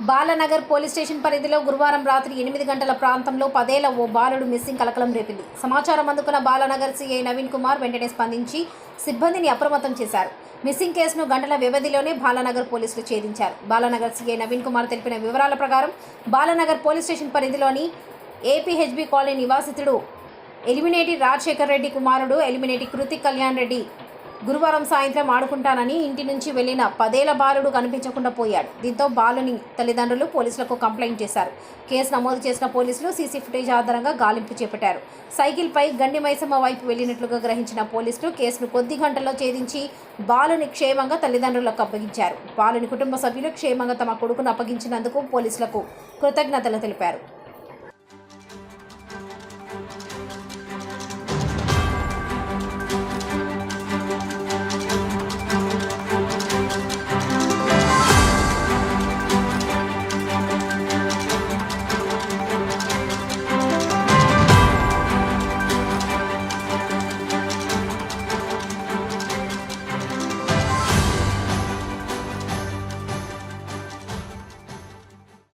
Balanagar police station పరిధిలో గురువారం రాత్రి ఎనిమిది గంటల ప్రాంతంలో పదేళ్ళ ఓ బాలుడు మిస్సింగ్ కలకలం రేపింది. సమాచారం అందుకున్న బాలనగర్ సీఐ నవీన్ కుమార్ వెంటనే స్పందించి సిబ్బందిని అప్రమత్తం చేశారు. మిస్సింగ్ కేసును గంటల వ్యవధిలోనే బాలనగర్ పోలీసులు ఛేదించారు. బాలనగర్ సీఐ నవీన్ కుమార్ తెలిపిన వివరాల ప్రకారం బాలనగర్ పోలీస్ స్టేషన్ పరిధిలోని ఏపీహెచ్బి కాలనీ నివాసితుడు ఎలిమినేటి రాజశేఖర్ రెడ్డి కుమారుడు ఎలిమినేటి కృతిక్ కళ్యాణ్ రెడ్డి గురువారం సాయంత్రం ఆడుకుంటానని ఇంటి నుంచి వెళ్ళిన పదేళ్ళ బాలుడు కనిపించకుండా పోయాడు. దీంతో బాలుని తల్లిదండ్రులు పోలీసులకు కంప్లైంట్ చేశారు. కేసు నమోదు చేసిన పోలీసులు సీసీ ఫుటేజ్ ఆధారంగా గాలింపు చేపట్టారు. సైకిల్పై గండి మైసమ్మ వైపు వెళ్ళినట్లుగా గ్రహించిన పోలీసులు కేసును కొద్ది గంటల్లో ఛేదించి బాలుని క్షేమంగా తల్లిదండ్రులకు అప్పగించారు. బాలుని కుటుంబ సభ్యులు క్షేమంగా తమ కొడుకును అప్పగించినందుకు పోలీసులకు కృతజ్ఞతలు తెలిపారు.